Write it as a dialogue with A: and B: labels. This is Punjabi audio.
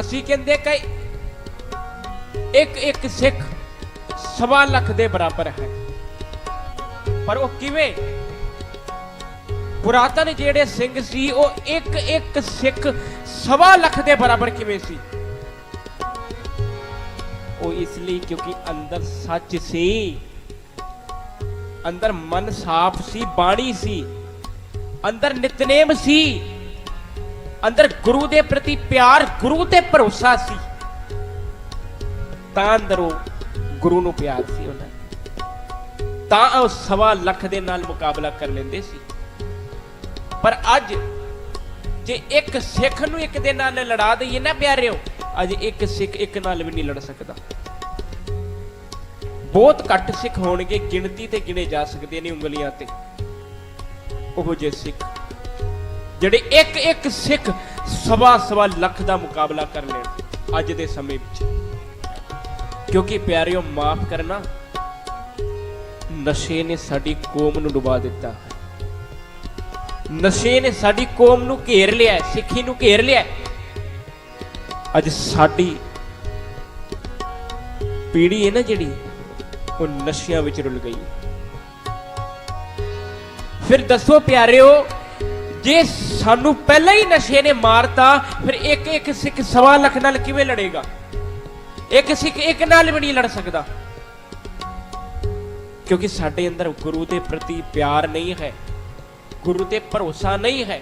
A: ਅਸੀਂ ਕਹਿੰਦੇ ਕਿ ਇੱਕ ਇੱਕ ਸਿੱਖ ਸਵਾ ਲੱਖ ਦੇ ਬਰਾਬਰ ਹੈ। ਪਰ ਉਹ ਕਿਵੇਂ? ਪੁਰਾਤਨ ਜਿਹੜੇ ਸਿੰਘ ਸੀ, ਉਹ ਇੱਕ ਇੱਕ ਸਿੱਖ ਸਵਾ ਲੱਖ ਦੇ ਬਰਾਬਰ ਕਿਵੇਂ ਸੀ? ਉਹ ਇਸ ਲਈ ਕਿਉਂਕਿ ਅੰਦਰ ਸੱਚ ਸੀ, ਅੰਦਰ ਮਨ ਸਾਫ਼ ਸੀ, ਬਾਣੀ ਸੀ, ਅੰਦਰ ਨਿਤਨੇਮ ਸੀ ਅੰਦਰ ਗੁਰੂ ਦੇ ਪ੍ਰਤੀ ਪਿਆਰ, ਗੁਰੂ ਤੇ ਭਰੋਸਾ ਸੀ, ਤਾਂ ਅੰਦਰੋਂ ਗੁਰੂ ਨੂੰ ਪਿਆਰ ਸੀ ਉਹਨਾਂ ਤਾਂ ਉਹ ਸਵਾ ਲੱਖ ਦੇ ਨਾਲ ਮੁਕਾਬਲਾ ਕਰ ਲੈਂਦੇ ਸੀ। ਪਰ ਅੱਜ ਜੇ ਇੱਕ ਸਿੱਖ ਨੂੰ ਇੱਕ ਦੇ ਨਾਲ ਲੜਾ ਦਈਏ ਨਾ ਪਿਆਰਿਓ, ਅੱਜ ਇੱਕ ਸਿੱਖ ਇੱਕ ਨਾਲ ਵੀ ਨਹੀਂ ਲੜ ਸਕਦਾ। ਬਹੁਤ ਘੱਟ ਸਿੱਖ ਹੋਣਗੇ, ਗਿਣਤੀ ਤੇ ਗਿਣੇ ਜਾ ਸਕਦੇ ਨੇ ਉਂਗਲੀਆਂ ਤੇ। ਉਹ ਜੇ ਸਿੱਖ ਜਿਹੜੇ ਇੱਕ ਇੱਕ ਸਿੱਖ ਸਵਾ ਸਵਾ ਲੱਖ ਦਾ ਮੁਕਾਬਲਾ ਕਰ ਲੈਣ ਅੱਜ ਦੇ ਸਮੇਂ ਵਿੱਚ। ਕਿਉਂਕਿ ਪਿਆਰਿਓ, ਮਾਫ ਕਰਨਾ, ਨਸ਼ੇ ਨੇ ਸਾਡੀ ਕੌਮ ਨੂੰ ਡੁਬਾ ਦਿੱਤਾ। ਨਸ਼ੇ ਨੇ ਸਾਡੀ ਕੌਮ ਨੂੰ ਘੇਰ ਲਿਆ, ਸਿੱਖੀ ਨੂੰ ਘੇਰ ਲਿਆ। ਅੱਜ ਸਾਡੀ ਪੀੜ੍ਹੀ ਹੈ ਨਾ ਜਿਹੜੀ, ਉਹ ਨਸ਼ਿਆਂ ਵਿੱਚ ਰੁਲ ਗਈ। ਫਿਰ ਦੱਸੋ ਪਿਆਰਿਓ ਜੇ ਸਾਨੂੰ ਪਹਿਲਾਂ ਹੀ ਨਸ਼ੇ ਨੇ ਮਾਰਤਾ, ਫਿਰ ਇੱਕ ਇੱਕ ਸਿੱਖ ਸਵਾ ਲੱਖ ਨਾਲ ਕਿਵੇਂ ਲੜੇਗਾ? ਇੱਕ ਸਿੱਖ ਇੱਕ ਨਾਲ ਵੀ ਨਹੀਂ ਲੜ ਸਕਦਾ। ਕਿਉਂਕਿ ਸਾਡੇ ਅੰਦਰ ਗੁਰੂ ਦੇ ਪ੍ਰਤੀ ਪਿਆਰ ਨਹੀਂ ਹੈ, ਗੁਰੂ ਤੇ ਭਰੋਸਾ ਨਹੀਂ ਹੈ।